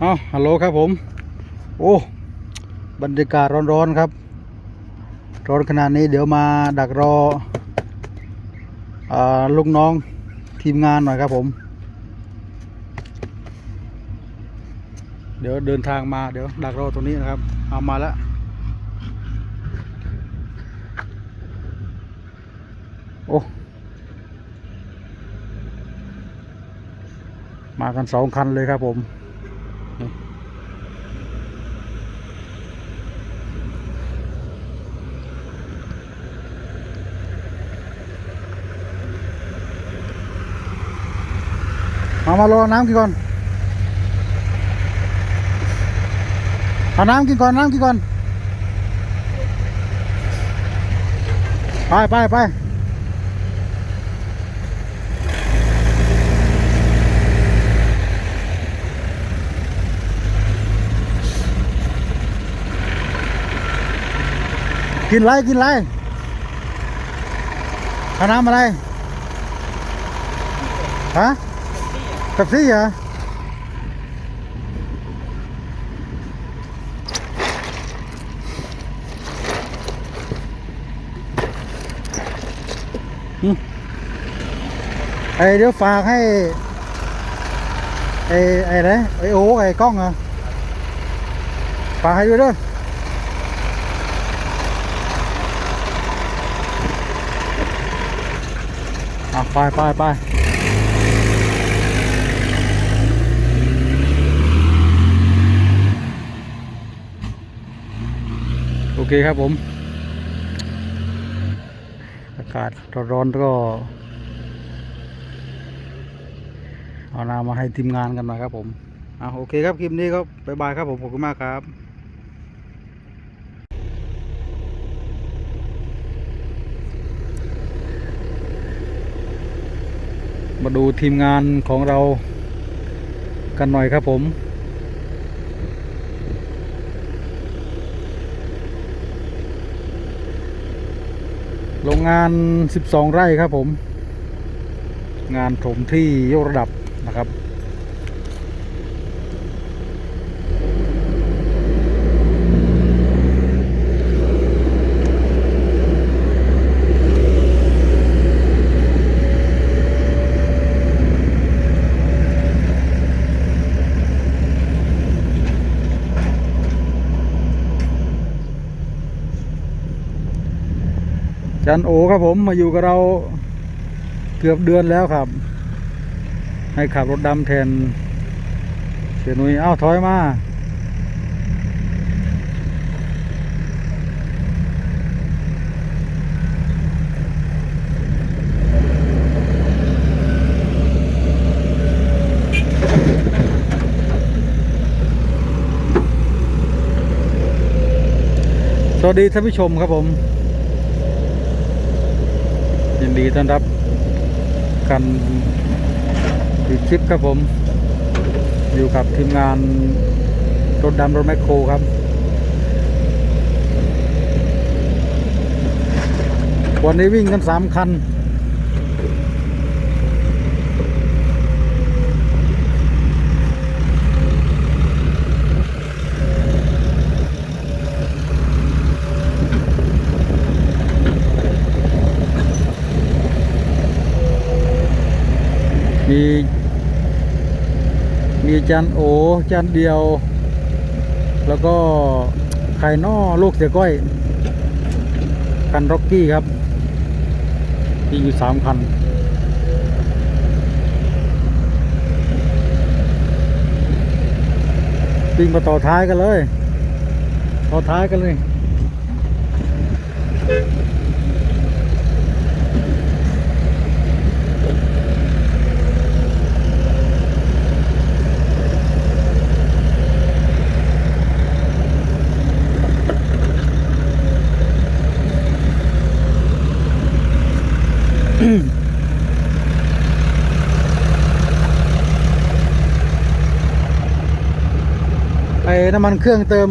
เอาฮัลโหลครับผม โอ้ บรรยากาศร้อนๆครับ ร้อนขนาดนี้เดี๋ยวมาดักรออลูกน้องทีมงานหน่อยครับผม เดี๋ยวเดินทางมาเดี๋ยวดักรอตรงนี้นะครับ เอามาแล้วโอ้มากันสองคันเลยครับผม มามารอน้ำกินก่อนเอาน้ำกินก่อนน้ำกินก่อนไปไปไปกินไรกินไรเอาน้ำอะไรฮะ กับซี่เหรอหึไอเดี๋ยวฝากให้ไอไอ้ไรไอโอ้ไอกล้องอะฝากให้ด้วยเด้วยอะไปไปไป เคครับผม อากาศร้อนๆก็ เอาน้ำมาให้ทีมงานกันหน่อยครับผมอะโอเคครับคลิปนี้ก็บายบายครับผมขอบคุณมากครับมาดูทีมงานของเรากันหน่อยครับผม โรงงาน 12 ไร่ครับผม งานถมที่ยกระดับนะครับ จันโอครับผมมาอยู่กับเราเกือบเดือนแล้วครับ ให้ขับรถดำแทนเสียนุยเอ้าถอยมาสวัสดีท่านผู้ชมครับผม ยินดีต้อนรับกันอีกคลิปครับผม อยู่กับทีมงานรถดำรถแมคโครครับ วันนี้วิ่งกันสามคัน มีมีจันโอจันเดียว แล้วก็ไข่นอลูกเสือก้อย คันร็อกกี้ครับ มีอยู่สามคัน วิ่งมาต่อท้ายกันเลย ต่อท้ายกันเลย น้ำมันเครื่องเติม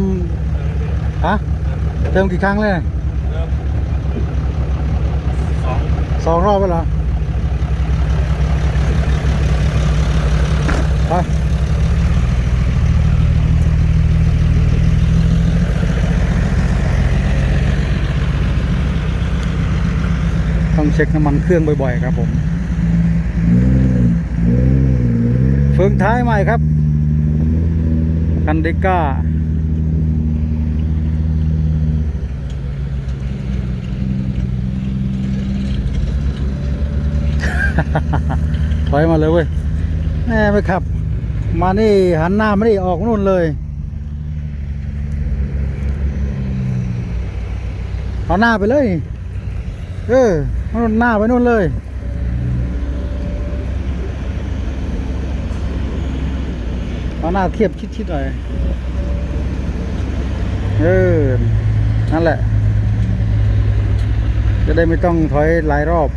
ฮะเติมกี่ครั้งเลยสองรอบไปเหรอไปต้องเช็คน้ำมันเครื่องบ่อยๆครับผมเฟืองท้ายใหม่ครับ คันเดก้าถอยมาเลยเว้ยแม่ไม่ขับ มานี่หันหน้าไม่ได้ออกนู่นเลย เอาหน้าไปเลย เออหน้าไปนู่นเลย เอาหน้าเทียบชิดๆหน่อยเออนั่นแหละ จะได้ไม่ต้องถอยหลายรอบ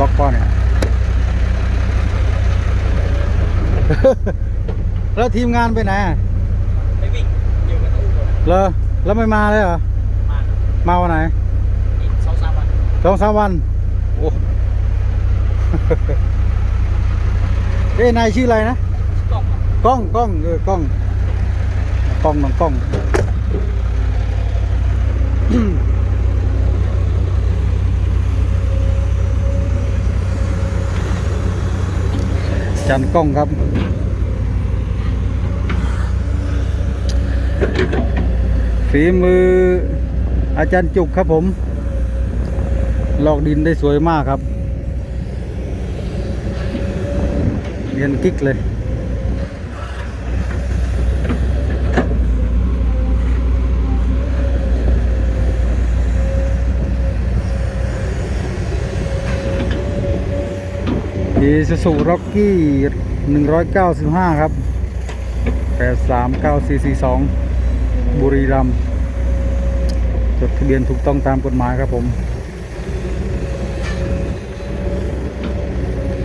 ล็อกป้อนเนี่ย แล้วทีมงานไปไหนอะไปวิ่งอยู่กับตู้ก่อนเลอแล้วไม่มาเลยเหรอ มามาวันไหนอีกสองสามวันสองสามวัน โอ้ เอ้ยนายชื่ออะไรนะกล้องกล้องกล้องเออกล้องกล้องน้องกล้อง จันกล้องครับ ฝีมืออาจารย์จุกครับผม ลอกดินได้สวยมากครับ เรียนกิ๊กเลย อีซูซูร็อกกี้195ครับ839442บุรีรัมย์จดทะเบียนถูกต้องตามกฎหมายครับผม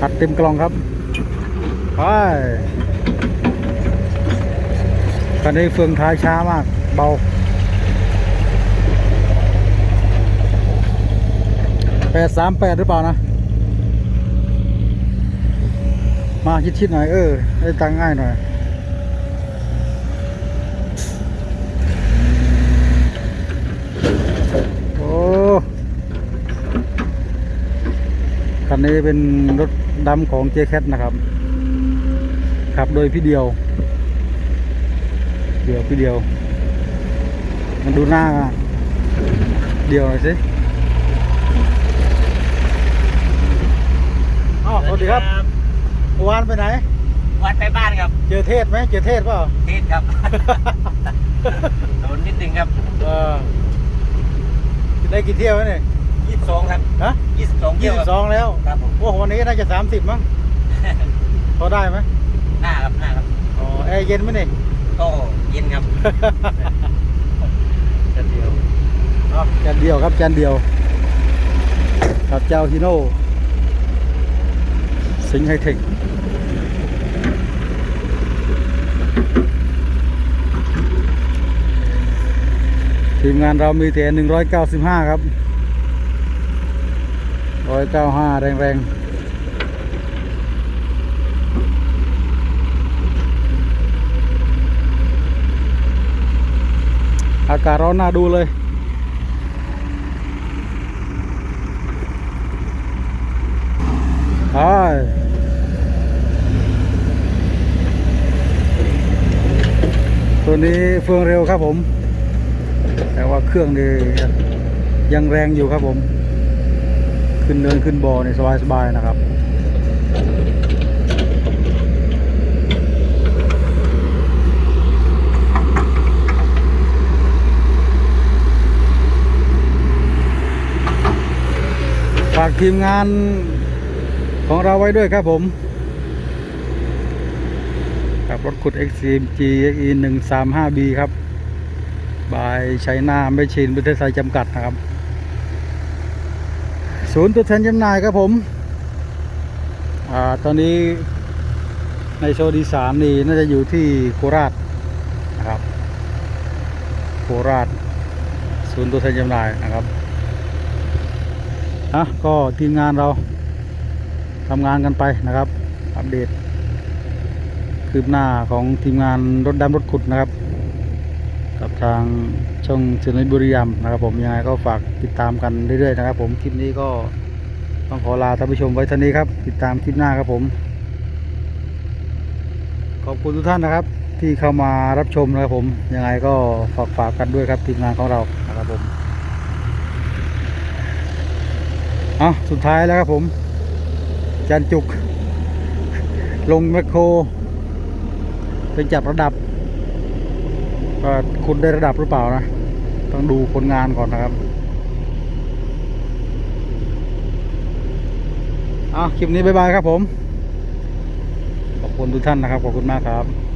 อัดเต็มกล่องครับไปคันนี้เฟืองท้ายช้ามาก เบาแปดสามแปดหรือเปล่านะ มาชิดๆหน่อยเออให้ตังค์ง่ายหน่อยโอ้คันนี้เป็นรถดำของ j c a t นะครับ ขับโดยพี่เดียว เดียวพี่เดียว มันดูหน้าเดียวหน่อยสิอ้าวสวัสดีครับ อวานไปไหน วัดไปบ้านครับ เจอเทศไหมเจอเทศเปล่า เทศครับ โดนนิดนึงครับเออได้กี่เที่ยวแล้วเนี่ยยี่สิบสองครับฮะยี่สิบสองยี่เที่ยวสิบสองแล้วครับผมโอ้โหวันนี้น่าจะสามสิบมั้งพอได้ไหมหน้าครับหน้าครับอ๋อแอร์เย็นไหมเนี่ย ก็เย็นครับ จานเดียวจานเดียวครับจานเดียวกับเจ้าฮิโน่ สิงห์ไฮเทคทีมงานเรามีแต่195ครับ195 แรงๆอากาศร้อนน่าดูเลย ไปตั วนี้เฟืองเร็วครับผม แต่ว่าเครื่องนี่ยังแรงอยู่ครับผม ขึ้นเนินขึ้นบ่อนี่สบายๆนะครับฝากทีมงานของเราไว้ด้วยครับผม กับรถขุด Extreme GXE 135B ครับ บายชัยนาไม่ชินประเทศไทยจำกัดนะครับ ศูนย์ตัวแทนจำหน่ายครับผมอ่าตอนนี้ในโซนอีสานนี่น่าจะอยู่ที่โคราชนะครับ โคราช ศูนย์ตัวแทนจำหน่ายนะครับอะก็ทีมงานเราทำงานกันไปนะครับ อัปเดต คืบหน้าของทีมงานรถดำรถขุดนะครับ กับทางช่องเซนบุรีรัมนะครับผมยังไงก็ฝากติดตามกันเรื่อยๆนะครับ ผมคลิปนี้ก็ต้องขอลาท่านผู้ชมไว้เท่านี้ครับ ติดตามคลิปหน้าครับผม ขอบคุณทุกท่านนะครับ ที่เข้ามารับชมนะครับผมยังไงก็ฝากฝากกันด้วยครับทีมงานของเรานะครับผมอะสุดท้ายแล้วครับผมจันจุก ลงแมคโคร ไปจับระดับว่คุณได้ระดับหรือเปล่านะ ต้องดูผลงานก่อนนะครับอะคลิปนี้ บ๊ายบายครับผม ขอบคุณทุกท่านนะครับ ขอบคุณมากครับ